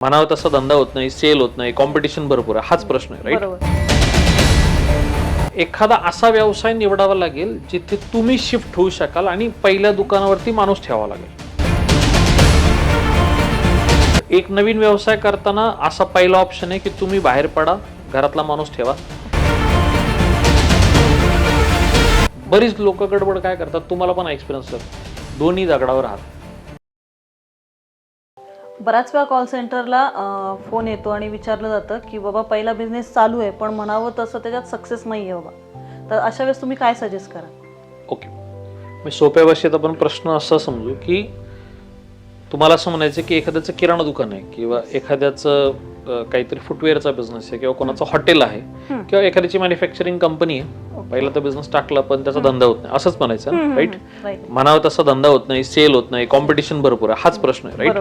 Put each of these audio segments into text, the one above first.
म्हणावं तसा धंदा होत नाही सेल होत नाही कॉम्पिटिशन भरपूर आहे. हाच प्रश्न आहे राईट एखादा असा व्यवसाय निवडावा लागेल जिथे तुम्ही शिफ्ट होऊ शकाल आणि पहिल्या दुकानावरती माणूस ठेवावा लागेल. एक नवीन व्यवसाय करताना असा पहिला ऑप्शन आहे की तुम्ही बाहेर पडा घरातला माणूस ठेवा. बरीच लोक गडबड काय करतात तुम्हाला पण एक्सपिरियन्स दोन्ही दगडावर हात बऱ्याच वेळा कॉल सेंटरला फोन येतो आणि विचारलं जातं की बाबा पहिला बिझनेस चालू आहे पण म्हणावं तसं त्याच्यात सक्सेस नाही आहे बाबा. तर अशा वेळेस तुम्ही काय सजेस्ट करा? ओके मी सोप्या भाषेत आपण प्रश्न असा समजू की तुम्हाला असं म्हणायचं की एखाद्याचं किराणा दुकान आहे किंवा एखाद्याचं काहीतरी फुटवेअरचा बिझनेस आहे किंवा कोणाचं हॉटेल आहे. किंवा एखाद्याची मॅन्युफॅक्चरिंग कंपनी आहे. पहिला तर बिझनेस टाकला पण त्याचा धंदा होत नाही. असंच म्हणायचं राईट म्हणावं तसा धंदा होत नाही सेल होत नाही कॉम्पिटिशन भरपूर आहे. हाच प्रश्न आहे राईट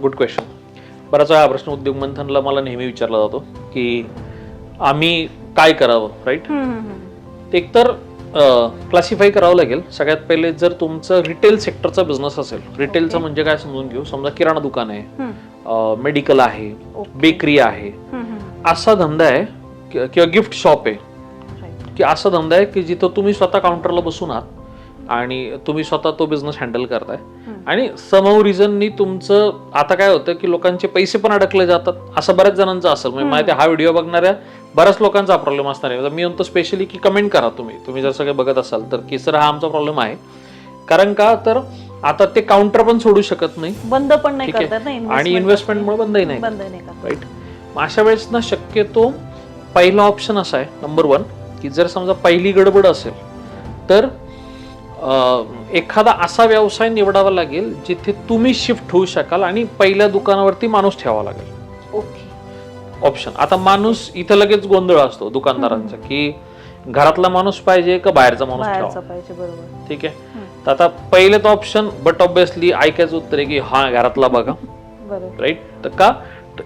गुड क्वेश्चन बराच वेळा हा प्रश्न उद्योग मंथनला मला नेहमी विचारला जातो की आम्ही काय करावं राईट. एकतर क्लासिफाय करावं लागेल. सगळ्यात पहिले जर तुमचं रिटेल सेक्टरचा बिझनेस असेल रिटेलचं म्हणजे काय समजून घेऊ? समजा किराणा दुकान आहे मेडिकल आहे. बेकरी आहे. असा धंदा आहे कि- किंवा गिफ्ट शॉप आहे. की असा धंदा आहे की जिथं तुम्ही स्वतः काउंटरला बसून आहात आणि तुम्ही स्वतः तो बिझनेस हँडल करताय. आणि समहाऊ रिझननी तुमचं आता काय होतं की लोकांचे पैसे पण अडकले जातात. असं बऱ्याच जणांचं असेल म्हणजे माहिती हा व्हिडिओ बघणाऱ्या बऱ्याच लोकांचा प्रॉब्लेम असणार आहे. मी म्हणतो स्पेशली की कमेंट करा तुम्ही. तुम्ही जर सगळे बघत असाल तर की सर हा आमचा प्रॉब्लेम आहे. कारण का? तर आता ते काउंटर पण सोडू शकत नाही. बंद पण नाही आणि इन्व्हेस्टमेंटमुळे बंदही नाही बंद नाही करत. राईट मग अशा वेळेस ना शक्यतो पहिला ऑप्शन असा आहे नंबर वन की जर समजा पहिली गडबड असेल तर एखादा असा व्यवसाय निवडावा लागेल जिथे तुम्ही शिफ्ट होऊ शकाल आणि पहिल्या दुकानावरती माणूस ठेवावा लागेल. ओके. ऑप्शन आता माणूस इथं लगेच गोंधळ असतो दुकानदारांचा की घरातला माणूस पाहिजे का बाहेरचा माणूस ठेवा ठीक आहे. तर आता पहिले तर ऑप्शन बट ऑब्विसली ऐकायचं उत्तर आहे की हा घरातला बघा. राईट तर का?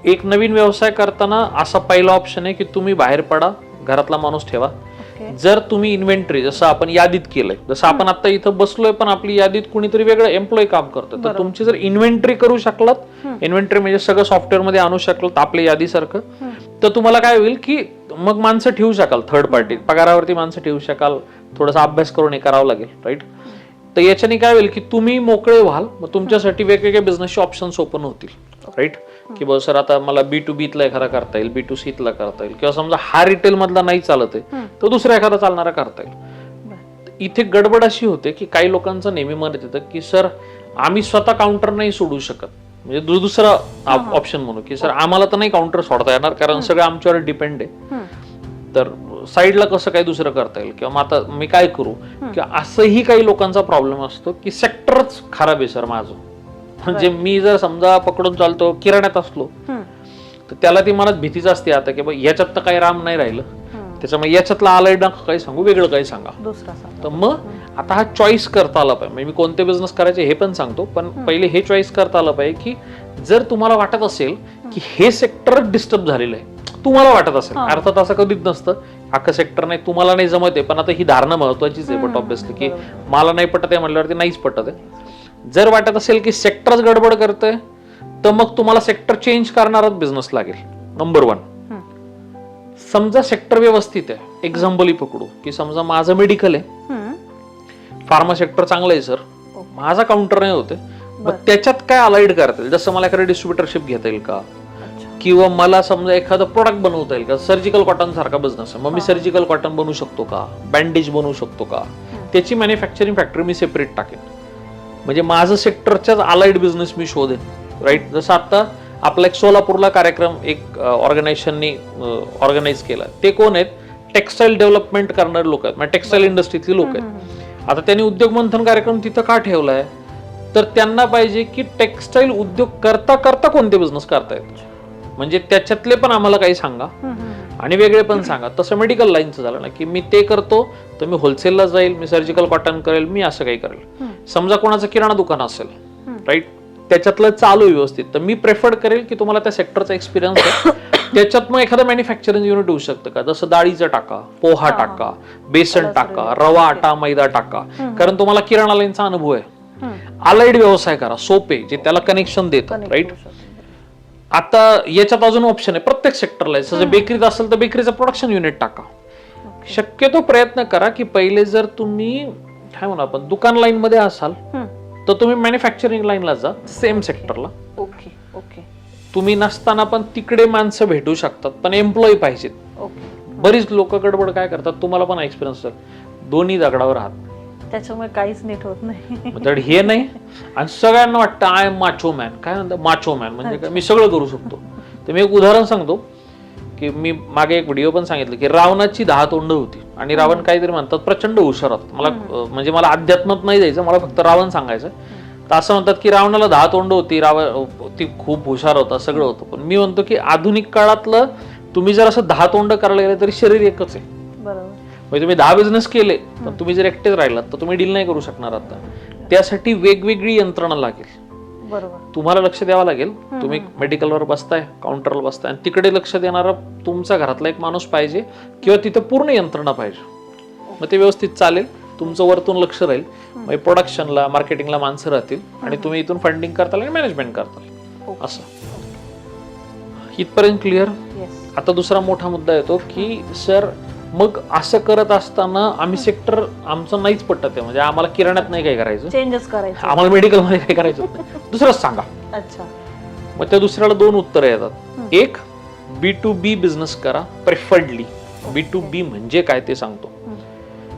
एक नवीन व्यवसाय करताना असा पहिला ऑप्शन आहे की तुम्ही बाहेर पडा घरातला माणूस ठेवा. जर तुम्ही इन्व्हेंटरी जसं आपण यादीत केलंय जसं आपण आता इथं बसलोय पण आपली यादीत कुणीतरी वेगळं एम्प्लॉय काम करतं तर. तुमची जर इन्व्हेंटरी करू शकलात इन्व्हेंटरी म्हणजे सगळं सॉफ्टवेअरमध्ये आणू शकलात आपल्या यादीसारखं तर तुम्हाला काय होईल की मग माणसं ठेवू शकाल थर्ड पार्टी पगारावरती माणसं ठेवू शकाल थोडासा अभ्यास करून हे करावं लागेल राईट तर याच्याने काय होईल की तुम्ही मोकळे व्हाल मग तुमच्यासाठी वेगवेगळे बिझनेसचे ऑप्शन्स ओपन होतील. राईट की बघ सर आता मला बी टू बीतला एखादा करता येईल बी टू सीतला करता येईल. किंवा समजा हा रिटेल मधला नाही चालत आहे तर दुसरा एखादा चालणारा करता येईल. इथे गडबड अशी होते की काही लोकांचं नेहमी मत येतं की सर आम्ही स्वतः काउंटर नाही सोडू शकत. म्हणजे दुसरा ऑप्शन म्हणू की सर आम्हाला तर नाही काउंटर सोडता येणार कारण सगळं आमच्यावर डिपेंड आहे. तर साईडला कसं काय दुसरं करता येईल? किंवा आता मी काय करू? की असंही काही लोकांचा प्रॉब्लेम असतो की सेक्टरच खराब आहे सर माझं. म्हणजे मी जर समजा पकडून चालतो किराण्यात असलो तर त्याला ती मनात भीतीच असते आता की बा याच्यात तर काही राम नाही राहिलं. त्याच्यामुळे याच्यातला आलंय ना काही सांगू वेगळं काही सांगा. तर मग आता हा चॉईस करता आला पाहिजे. म्हणजे मी कोणते बिझनेस करायचे हे पण सांगतो पण पहिले हे चॉईस करता आलं पाहिजे की जर तुम्हाला वाटत असेल की हे सेक्टर डिस्टर्ब झालेलं आहे तुम्हाला वाटत असेल. अर्थात असं कधीच नसतं अख्खं सेक्टर नाही तुम्हाला नाही जमत आहे पण आता ही धारणा महत्वाचीच आहे बट ऑब्विसली की मला नाही पटत आहे म्हटल्यावरती नाहीच पटत आहे. जर वाटत असेल की सेक्टरच गडबड करतंय तर मग तुम्हाला सेक्टर चेंज करणारच बिझनेस लागेल. नंबर वन समजा सेक्टर व्यवस्थित आहे. एक्झाम्पल पकडू. की समजा माझं मेडिकल आहे. फार्मा सेक्टर चांगलं आहे सर माझा काउंटर नाही होते. मग त्याच्यात काय अलाइड करता येईल? जसं मला एखादं डिस्ट्रीब्युटरशिप घेता येईल का? किंवा मला समजा एखादं प्रोडक्ट बनवता येईल का? सर्जिकल कॉटन सारखा बिझनेस आहे. मग मी सर्जिकल कॉटन बनवू शकतो का? बँडेज बनवू शकतो का? त्याची मॅन्युफॅक्चरिंग फॅक्टरी मी सेपरेट टाकेन. म्हणजे माझं सेक्टरच्याच अलाइड बिझनेस मी शोधेन राईट जसं आता आपला एक सोलापूरला कार्यक्रम एक ऑर्गनायझेशननी ऑर्गनाईज केला. ते कोण आहेत? टेक्स्टाईल डेव्हलपमेंट करणारे लोक आहेत. म्हणजे टेक्स्टाईल इंडस्ट्रीतली लोक आहेत. आता त्यांनी उद्योग मंथन कार्यक्रम तिथं का ठेवलाय? तर त्यांना पाहिजे की टेक्स्टाईल उद्योग करता करता कोणते बिझनेस करतायत? म्हणजे त्याच्यातले पण आम्हाला काही सांगा. आणि वेगळे पण सांगा. तसं मेडिकल लाईनचं झालं ना की मी ते करतो तर मी होलसेलला जाईल मी सर्जिकल कॉटन करेल मी असं काही करेल. समजा कोणाचं किराणा दुकान असेल राईट त्याच्यातलं चालू व्यवस्थित. तर मी प्रेफर करेल की तुम्हाला त्या सेक्टरचा एक्सपिरियन्स आहे. त्याच्यात मग एखादं मॅन्युफॅक्चरिंग युनिट होऊ शकतं का? जसं डाळीचं टाका पोहा टाका बेसन टाका रवा आटा मैदा टाका. कारण तुम्हाला किराणा लाईनचा अनुभव आहे. अलाइड व्यवसाय करा सोपे जे त्याला कनेक्शन देतात राईट आता याच्यात अजून ऑप्शन आहे. प्रत्येक सेक्टरला आहे. जसं बेकरीत असेल तर बेकरीचं प्रोडक्शन युनिट टाका. शक्यतो प्रयत्न करा की पहिले जर तुम्ही काय म्हणू आपण दुकान लाईन मध्ये असाल. तर तुम्ही मॅन्युफॅक्चरिंग लाईनला जा. सेम सेक्टरला ओके ओके तुम्ही नसताना पण तिकडे माणसं भेटू शकतात पण एम्प्लॉई पाहिजेत. बरीच लोक गडबड काय करतात तुम्हाला पण एक्सपिरियन्स दोन्ही दगडावर हात त्याच्यामुळे काहीच नीट होत नाही. तर हे नाही. आणि सगळ्यांना वाटतं आय एम माचो मॅन. काय म्हणतात? Macho man. म्हणजे काय मी सगळं करू शकतो. तर मी एक उदाहरण सांगतो की मी मागे एक व्हिडिओ पण सांगितलं की रावणाची दहा तोंड होती. आणि रावण काहीतरी म्हणतात प्रचंड हुशार होता. मला म्हणजे मला अध्यात्मात नाही जायचं मला फक्त रावण सांगायचं. तर असं म्हणतात की रावणाला दहा तोंड होती रावण ती खूप हुशार होता सगळं होतं. पण मी म्हणतो की आधुनिक काळातलं तुम्ही जर असं दहा तोंड करायला गेले तरी शरीर एकच आहे. बरोबर. म्हणजे तुम्ही दहा बिझनेस केले पण तुम्ही जर एकटेच राहिलात तर तुम्ही डील नाही करू शकणार आता. त्यासाठी वेगवेगळी यंत्रणा लागेल. बरोबर. तुम्हाला लक्ष द्यावं लागेल. तुम्ही मेडिकलवर बसताय काउंटरला बसताय आणि तिकडे लक्ष देणारा तुमचा घरातला एक माणूस पाहिजे किंवा तिथे पूर्ण यंत्रणा पाहिजे. मग ते व्यवस्थित चालेल तुमचं वरतून लक्ष राहील. मग प्रोडक्शनला मार्केटिंगला माणसं राहतील आणि तुम्ही इथून फंडिंग करताल आणि मॅनेजमेंट करताल. असं. इथपर्यंत क्लिअर आता दुसरा मोठा मुद्दा येतो की सर मग असं करत असताना आम्ही सेक्टर आमचं नाहीच पटत आहे. म्हणजे आम्हाला किराण्यात नाही काय करायचं. चेंजच करायचं. आम्हाला मेडिकलमध्ये काय करायचं नाही. दुसरंच सांगा. अच्छा. मग त्या दुसऱ्याला दोन उत्तरं येतात. एक बी टू बी बिझनेस करा प्रेफर्डली बी टू बी म्हणजे काय ते सांगतो.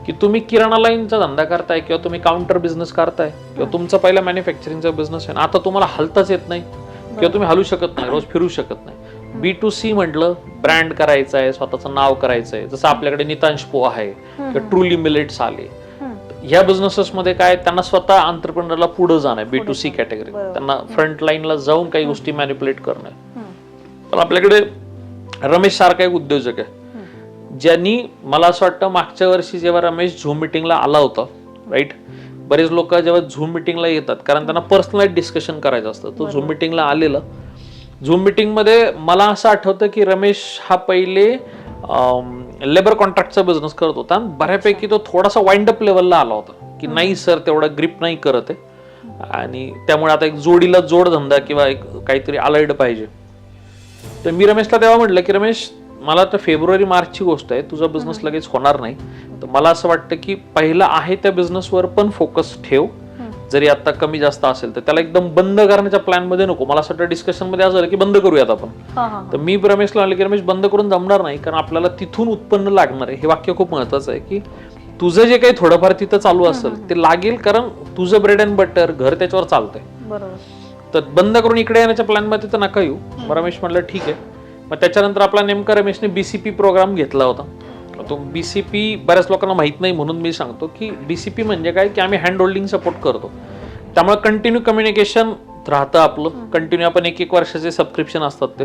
की तुम्ही किराणा लाईनचा धंदा करताय किंवा तुम्ही काउंटर बिझनेस करताय किंवा तुमचा पहिला मॅन्युफॅक्चरिंगचा बिझनेस आहे ना आता तुम्हाला हलताच येत नाही. किंवा तुम्ही हलू शकत नाही रोज फिरू शकत नाही. बी टू सी म्हटलं ब्रँड करायचं आहे स्वतःचं नाव करायचं आहे जसं आपल्याकडे नितांश पो आहे किंवा ट्रुली मिलेट्स आले. ह्या बिझनेसेस मध्ये काय त्यांना स्वतः अंतरप्रिनरला पुढे जाणं आहे बी टू सी कॅटेगरी. त्यांना फ्रंट लाईनला जाऊन काही गोष्टी मॅनिप्युलेट करणं. पण आपल्याकडे रमेश सारखा एक उद्योजक आहे. ज्यांनी मला असं वाटतं मागच्या वर्षी जेव्हा रमेश झूम मिटिंगला आला होता राईट बरेच लोक जेव्हा झूम मिटिंगला येतात कारण त्यांना पर्सनलाइज डिस्कशन करायचं असतं. तो झूम मिटिंगला आलेला. झूम मिटिंगमध्ये मला असं आठवतं की रमेश हा पहिले लेबर कॉन्ट्रॅक्टचा बिझनेस करत होता. आणि बऱ्यापैकी तो थोडासा वाइंड अप लेवलला आला होता. की नाही सर तेवढा ग्रिप नाही करत आहे. आणि त्यामुळे आता एक जोडीला जोडधंदा किंवा एक काहीतरी अलाइड पाहिजे. तर मी रमेशला तेव्हा म्हटलं की रमेश मला तर फेब्रुवारी मार्चची गोष्ट आहे. तुझा बिझनेस लगेच होणार नाही. तर मला असं वाटतं की पहिला आहे त्या बिझनेसवर पण फोकस ठेव. जरी आता कमी जास्त असेल तर त्याला एकदम बंद करण्याच्या प्लॅनमध्ये नको. मला असं वाटतं डिस्कशनमध्ये असं झालं की बंद करूयात आपण. हा हा तर मी रमेशला म्हणलं की रमेश बंद करून जमणार नाही कारण आपल्याला तिथून उत्पन्न लागणार आहे. हे वाक्य खूप महत्वाचं आहे की तुझं जे काही थोडंफार तिथं चालू असेल ते लागेल कारण तुझं ब्रेड अँड बटर घर त्याच्यावर चालतंय. तर बंद करून इकडे येण्याच्या प्लॅनमध्ये तर नका येऊ. रमेश म्हणलं ठीक आहे. मग त्याच्यानंतर आपला नेमका रमेशने बीसीपी प्रोग्राम घेतला होता. तो बीसीपी बऱ्याच लोकांना माहीत नाही म्हणून मी सांगतो की बीसीपी म्हणजे काय? की आम्ही हँड होल्डिंग सपोर्ट करतो. त्यामुळे कंटिन्यू कम्युनिकेशन राहतं आपलं. कंटिन्यू आपण एक एक वर्षाचे सबस्क्रिप्शन असतात ते.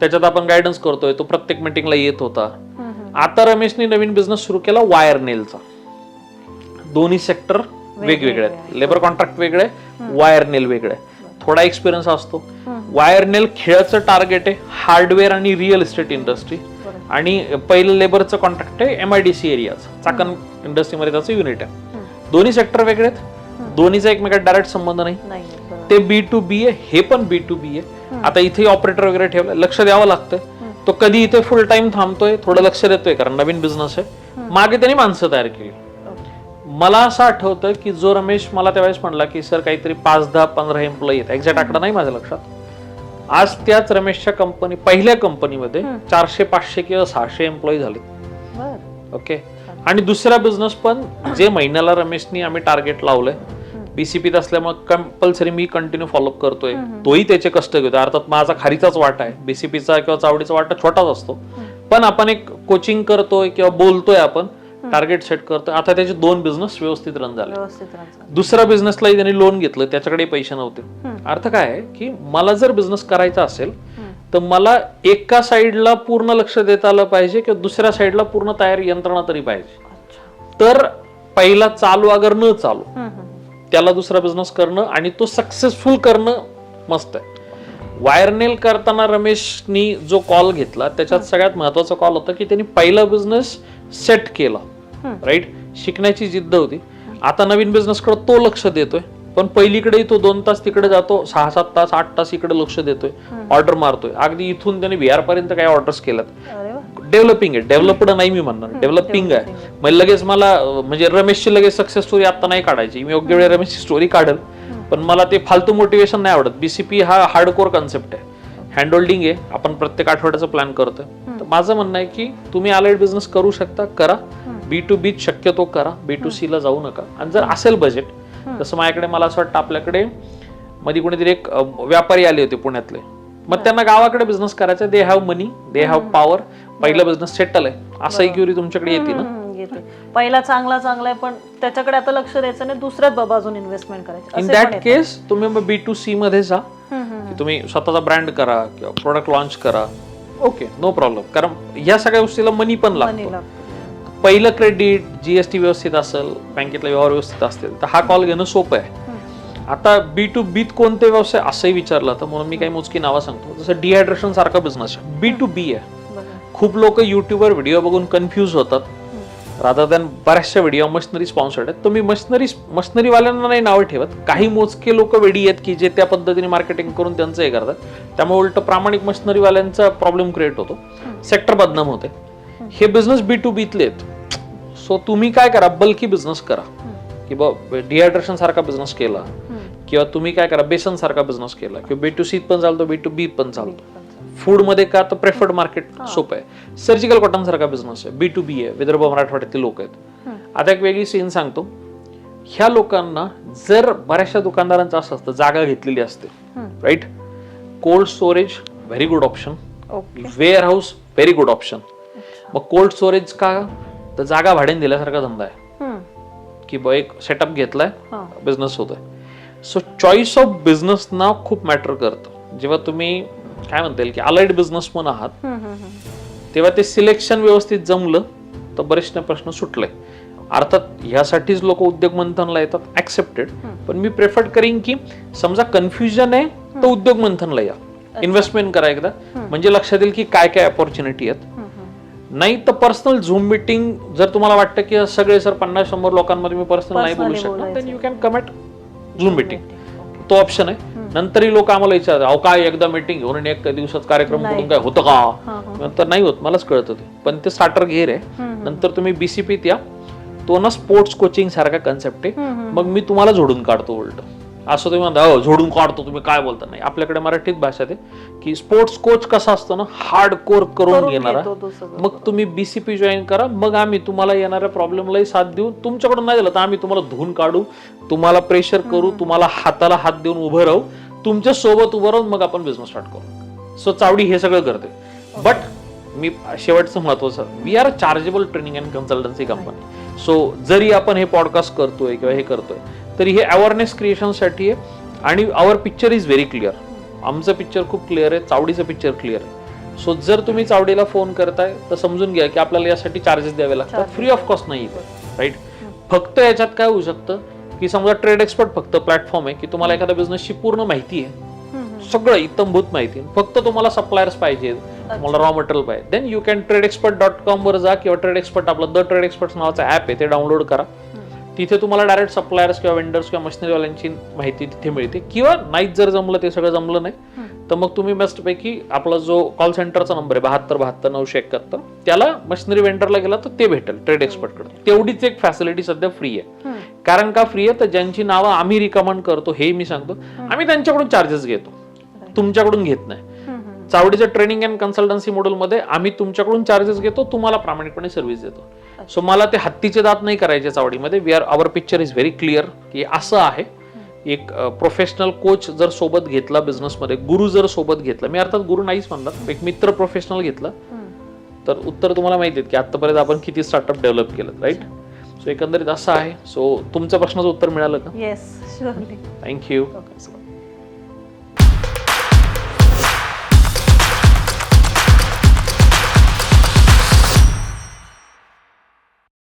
त्याच्यात आपण गायडन्स करतोय. तो प्रत्येक मिटिंगला येत होता. आता रमेशने नवीन बिझनेस सुरू केला वायर नेलचा दोन्ही सेक्टर वेगवेगळे. आहेत. लेबर कॉन्ट्रॅक्ट वेगळे वायर नेल वेगळे. थोडा एक्सपिरियन्स असतो. वायर नेल खेळाचं टार्गेट आहे. हार्डवेअर आणि रिअल इस्टेट इंडस्ट्री आणि पहिलं लेबरचं कॉन्ट्रॅक्ट आहे M I D C areas Chakan इंडस्ट्रीमध्ये त्याचं युनिट आहे. दोन्ही सेक्टर वेगळे आहेत. दोन्हीचा एकमेकात डायरेक्ट संबंध नाही. ते बी टू बी आहे हे पण बी टू बी आहे. आता इथे ऑपरेटर वगैरे ठेवलं लक्ष द्यावं लागतंय तो कधी इथे फुल टाइम थांबतोय थोडं लक्ष देतोय कारण नवीन बिझनेस आहे. मागे त्यांनी माणसं तयार केली. मला असं आठवतं की जो रमेश मला त्यावेळेस म्हणला की सर काहीतरी पाच दहा पंधरा एम्प्लॉई आहेत. एक्झॅक्ट आकडा नाही माझ्या लक्षात. आज त्याच रमेशच्या कंपनी पहिल्या कंपनीमध्ये चारशे पाचशे किंवा सहाशे एम्प्लॉई झाले. बर. ओके आणि दुसरा बिझनेस पण जे महिन्याला रमेशनी आम्ही टार्गेट लावलंय बीसीपीत असल्यामुळे कंपल्सरी मी कंटिन्यू फॉलोअप करतोय. तोही त्याचे कष्ट घेतोय. अर्थात माझा खारीचाच वाटा आहे. बीसीपीचा किंवा चावडीचा वाटा छोटाच असतो. पण आपण एक कोचिंग करतोय किंवा बोलतोय आपण टार्गेट सेट करतोय. आता त्याचे दोन बिझनेस व्यवस्थित रन झाले. व्यवस्थित दुसऱ्या बिझनेसलाही त्यांनी लोन घेतलं त्याच्याकडे पैसे नव्हते. अर्थ काय आहे की मला जर बिझनेस करायचा असेल तर मला एका साईडला पूर्ण लक्ष देता आलं पाहिजे किंवा दुसऱ्या साईडला पूर्ण तयार यंत्रणा तरी पाहिजे. अच्छा. तर पहिला चालू अगर न चालू हम्म, हम्म. त्याला दुसरा बिझनेस करणं आणि तो सक्सेसफुल करणं मस्त आहे. वायरनेल करताना रमेशनी जो कॉल घेतला त्याच्यात सगळ्यात महत्त्वाचा कॉल होता की त्यांनी पहिला बिझनेस सेट केला. राईट शिकण्याची जिद्द होती. आता नवीन बिझनेस कडे तो लक्ष देतोय. पण पहिलीकडे तो दोन तास तिकडे जातो सहा सात तास आठ तास इकडे लक्ष देतोय. ऑर्डर मारतोय. अगदी इथून त्याने बिहार पर्यंत काही ऑर्डर्स केल्यात. डेव्हलपिंग आहे. डेव्हलपड नाही मी म्हणणार. डेव्हलपिंग आहे. मग लगेच मला म्हणजे रमेशची लगेच सक्सेस स्टोरी आता नाही काढायची. मी योग्य वेळी रमेशची स्टोरी काढेल. पण मला ते फालतू मोटिवेशन नाही आवडत. बीसीपी हा हार्डकोर कन्सेप्ट आहे. हँड होल्डिंग आहे. आपण प्रत्येक आठवड्याचा प्लॅन करतोय. तर माझं म्हणणं आहे की तुम्ही अलाइड बिझनेस करू शकता करा. बी टू बी शक्यतो करा. बी टू सी ला जाऊ नका. आणि जर असेल बजेट तसं माझ्याकडे मला असं वाटतं आपल्याकडे मध्ये कोणीतरी एक व्यापारी आले होते पुण्यातले. मग त्यांना गावाकडे बिझनेस करायचा. They have money they have power पहिला बिझनेस सेटल आहे. असं क्युरी तुमच्याकडे येते ना? पहिला चांगला चांगला आहे पण त्याच्याकडे आता लक्ष द्यायचं नाही. दुसऱ्याच बाजून इन्व्हेस्टमेंट करायची. In that. केस तुम्ही मग बी टू सी मध्ये जा. तुम्ही स्वतःचा ब्रँड करा किंवा प्रोडक्ट लॉन्च करा. ओके नो प्रॉब्लेम कारण या सगळ्या गोष्टीला मनी पण लागतं. पहिलं क्रेडिट जीएसटी व्यवस्थित असेल बँकेतला व्यवहार व्यवस्थित असतील तर हा कॉल घेणं सोपं आहे. आता बी टू बीत कोणते व्यवसाय असंही विचारलं तर म्हणून मी काही मोजकी नावं सांगतो. जसं डिहायड्रेशन सारखा बिझनेस आहे. बी टू बी आहे. खूप लोक युट्यूबवर व्हिडिओ बघून कन्फ्यूज होतात. रादर दॅन बऱ्याचशा व्हिडिओ मशिनरी स्पॉन्सर्ड आहेत. तर मी मशिनरी मशिनरीवाल्यांना नाही नावं ठेवत. काही मोजके लोक वेडी आहेत की जे त्या पद्धतीने मार्केटिंग करून त्यांचं हे करतात. त्यामुळे उलट प्रामाणिक मशिनरीवाल्यांचा प्रॉब्लेम क्रिएट होतो. सेक्टर बदनाम होते. हे. बिझनेस बी टू बीतले आहेत. सो तुम्ही काय करा? बल्की बिझनेस करा. की बा डिहायड्रेशन सारखा बिझनेस केला. किंवा तुम्ही काय करा? बेसन सारखा बिझनेस केला. किंवा बी टू सीत पण चालतो बी टू बी पण चालतो. फूडमध्ये का तर प्रेफर्ड मार्केट सोपं आहे. सर्जिकल कॉटन सारखा बिझनेस आहे. बी टू बी आहे. विदर्भ मराठवाड्यातले लोक आहेत. आता एक वेगळी सीन सांगतो. ह्या लोकांना जर बऱ्याचशा दुकानदारांचं असं असतं जागा घेतलेली असते. Right cold storage very good option warehouse very good option मग कोल्ड स्टोरेज का? तर जागा भाड्याने दिल्यासारखा धंदा आहे. की बा एक सेटअप घेतलाय. बिझनेस होतोय. सो चॉईस ऑफ बिझनेस ना खूप मॅटर करतं. जेव्हा तुम्ही काय म्हणता येईल की अलाइड बिझनेसमन आहात. तेव्हा ते सिलेक्शन व्यवस्थित जमलं तर बरेचसे प्रश्न सुटले. अर्थात ह्यासाठीच लोक उद्योग मंथनला येतात ऍक्सेप्टेड पण मी प्रेफर करीन की समजा कन्फ्युजन आहे तर उद्योग मंथनला या. इन्व्हेस्टमेंट करा एकदा. म्हणजे लक्षात येईल की काय काय अपॉर्च्युनिटी आहेत. नाही तर पर्सनल झूम मिटिंग जर तुम्हाला वाटतं की सगळे सर पन्नास शंभर लोकांमध्ये मी पर्सनल नाही बोलू शकणार बोलायचं. Then you can commit Zoom meeting. तो ऑप्शन आहे नंतरही लोक आम्हाला विचारतात अहो काय एकदा मिटिंग घेऊन आणि एक दिवसात कार्यक्रम. करून काय होतं का. नंतर नाही होत मलाच कळतं ते पण ते स्टार्टर घेर आहे नंतर तुम्ही बीसीपीत या तो ना स्पोर्ट्स कोचिंग सारखा कन्सेप्ट आहे. मग मी तुम्हाला झोडून काढतो उलट असं तुम्ही म्हणता "अहो, झोडून काढतो तुम्ही काय बोलता? नाही आपल्याकडे मराठीत भाषा आहे की स्पोर्ट्स कोच कसा असतो ना हार्ड कोर करून घेणारा. तो. मग तुम्ही बीसीपी जॉईन करा मग आम्ही तुम्हाला येणाऱ्या प्रॉब्लेमलाही साथ देऊ. तुमच्याकडून नाही झालं तर आम्ही तुम्हाला धुवून काढू तुम्हाला प्रेशर करू तुम्हाला हाताला हात देऊन उभं राहू तुमच्यासोबत उभं राहून मग आपण बिझनेस स्टार्ट करू. सो चावडी हे सगळं करते बट मी शेवटचं महत्वाचं we are chargeable training and consultancy company so जरी आपण हे पॉडकास्ट करतोय किंवा हे करतोय तरी हे अवेअरनेस क्रिएशनसाठी आहे. आणि our picture is very clear आमचं पिक्चर खूप क्लिअर आहे. चावडीचं पिक्चर क्लिअर आहे. सो जर तुम्ही चावडीला फोन करताय तर समजून घ्या की आपल्याला यासाठी चार्जेस द्यावे लागतात. फ्री ऑफ कॉस्ट नाही राईट फक्त याच्यात काय होऊ शकतं की समजा ट्रेड एक्सपर्ट फक्त प्लॅटफॉर्म आहे की तुम्हाला एखाद्या बिझनेसची पूर्ण माहिती आहे. सगळं इतंभूत माहिती आहे. फक्त तुम्हाला सप्लायर्स पाहिजे. तुम्हाला रॉ मटेरियल पाहिजे. Then you can trade expert dot com वर जा किंवा ट्रेड एक्सपर्ट आपलं द ट्रेड एक्सपर्ट नावाचं ॲप आहे ते डाउनलोड करा. तिथे तुम्हाला डायरेक्ट सप्लायर्स किंवा वेंडर्स किंवा मशिनरीवाल्यांची माहिती तिथे मिळते. किंवा नाहीच जर जमलं ते सगळं जमलं नाही तर मग तुम्ही बेस्ट पैकी आपला जो कॉल सेंटरचा नंबर आहे बहात्तर बहात्तर नऊशे एकाहत्तर त्याला मशिनरी वेंडरला गेला तर ते भेटेल ट्रेड एक्सपर्टकडे तेवढीच एक फॅसिलिटी सध्या फ्री आहे. कारण का फ्री आहे? तर ज्यांची नावं आम्ही रिकमेंड करतो हे मी सांगतो. आम्ही त्यांच्याकडून चार्जेस घेतो. तुमच्याकडून घेत नाही. चावडीच्या ट्रेनिंग अँड कन्सल्टन्सी मॉडेलमध्ये आम्ही तुमच्याकडून चार्जेस घेतो तुम्हाला प्रामाणिकपणे सर्व्हिस देतो. सो मला ते हत्तीचे दात नाही करायचे चावडीमध्ये we are our picture is very clear की असं आहे. एक प्रोफेशनल कोच जर सोबत घेतला बिझनेसमध्ये गुरु जर सोबत घेतला मी अर्थात गुरु नाहीच म्हणणार एक मित्र प्रोफेशनल घेतला. तर उत्तर तुम्हाला माहिती आहेत की आतापर्यंत आपण किती स्टार्टअप डेव्हलप केलं राईट सो एकंदरीत असं आहे. सो तुमच्या प्रश्नाचं उत्तर मिळालं का? Yes thank you